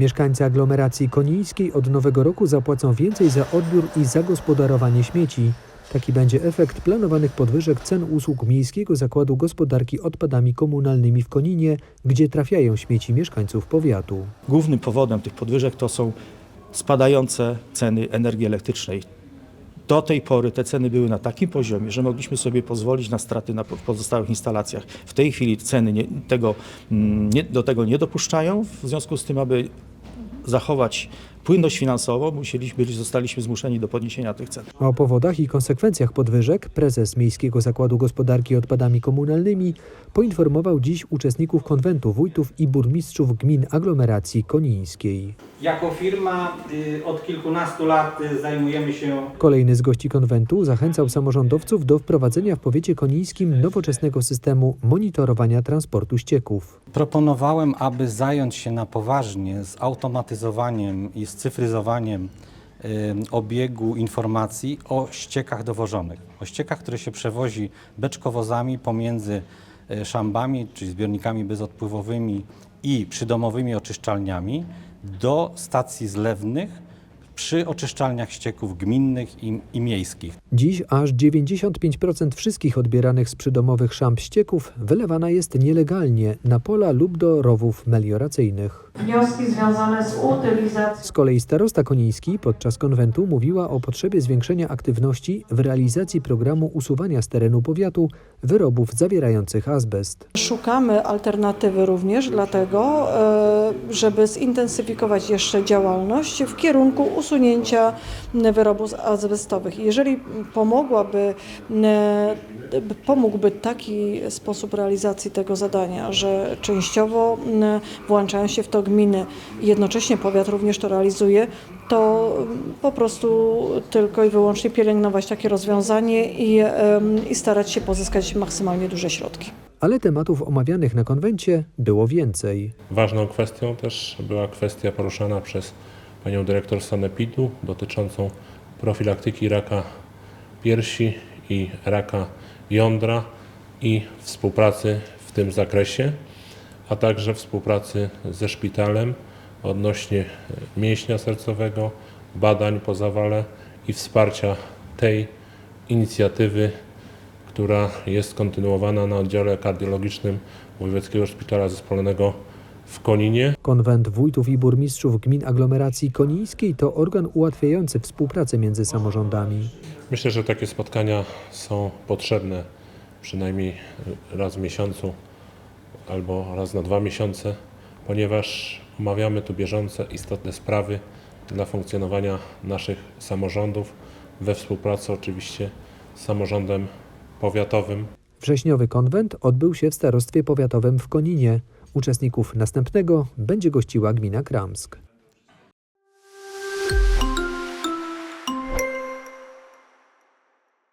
Mieszkańcy aglomeracji konińskiej od nowego roku zapłacą więcej za odbiór i zagospodarowanie śmieci. Taki będzie efekt planowanych podwyżek cen usług Miejskiego Zakładu Gospodarki Odpadami Komunalnymi w Koninie, gdzie trafiają śmieci mieszkańców powiatu. Głównym powodem tych podwyżek to są spadające ceny energii elektrycznej. Do tej pory te ceny były na takim poziomie, że mogliśmy sobie pozwolić na straty na po- pozostałych instalacjach. W tej chwili ceny nie, tego, mm, nie, do tego nie dopuszczają. W związku z tym, aby zachować płynność finansową, musieliśmy, zostaliśmy zmuszeni do podniesienia tych cen. A o powodach i konsekwencjach podwyżek prezes Miejskiego Zakładu Gospodarki Odpadami Komunalnymi poinformował dziś uczestników konwentu wójtów i burmistrzów gmin aglomeracji konińskiej. Jako firma y, od kilkunastu lat y, zajmujemy się Kolejny z gości konwentu zachęcał samorządowców do wprowadzenia w powiecie konińskim nowoczesnego systemu monitorowania transportu ścieków. Proponowałem, aby zająć się na poważnie zautomatyzowaniem i scyfryzowaniem y, obiegu informacji o ściekach dowożonych. O ściekach, które się przewozi beczkowozami pomiędzy y, szambami, czyli zbiornikami bezodpływowymi i przydomowymi oczyszczalniami do stacji zlewnych przy oczyszczalniach ścieków gminnych i, i miejskich. Dziś aż 95% wszystkich odbieranych z przydomowych szamb ścieków wylewana jest nielegalnie na pola lub do rowów melioracyjnych. wnioski związane z utylizacją Z kolei starosta koniński podczas konwentu mówiła o potrzebie zwiększenia aktywności w realizacji programu usuwania z terenu powiatu wyrobów zawierających azbest. Szukamy alternatywy również dlatego, e, żeby zintensyfikować jeszcze działalność w kierunku usunięcia wyrobów azbestowych. Jeżeli pomogłaby, pomógłby taki sposób realizacji tego zadania, że częściowo włączają się w to gminy i jednocześnie powiat również to realizuje, to po prostu tylko i wyłącznie pielęgnować takie rozwiązanie i, i starać się pozyskać maksymalnie duże środki. Ale tematów omawianych na konwencie było więcej. Ważną kwestią też była kwestia poruszana przez panią dyrektor Sanepidu dotyczącą profilaktyki raka piersi i raka jądra i współpracy w tym zakresie, a także współpracy ze szpitalem odnośnie mięśnia sercowego, badań po zawale i wsparcia tej inicjatywy, która jest kontynuowana na oddziale kardiologicznym Wojewódzkiego Szpitala Zespolonego w Koninie. Konwent wójtów i burmistrzów gmin aglomeracji konińskiej to organ ułatwiający współpracę między samorządami. Myślę, że takie spotkania są potrzebne przynajmniej raz w miesiącu albo raz na dwa miesiące, ponieważ omawiamy tu bieżące, istotne sprawy dla funkcjonowania naszych samorządów we współpracy oczywiście z samorządem powiatowym. Wrześniowy konwent odbył się w starostwie powiatowym w Koninie. Uczestników następnego będzie gościła gmina Kramsk.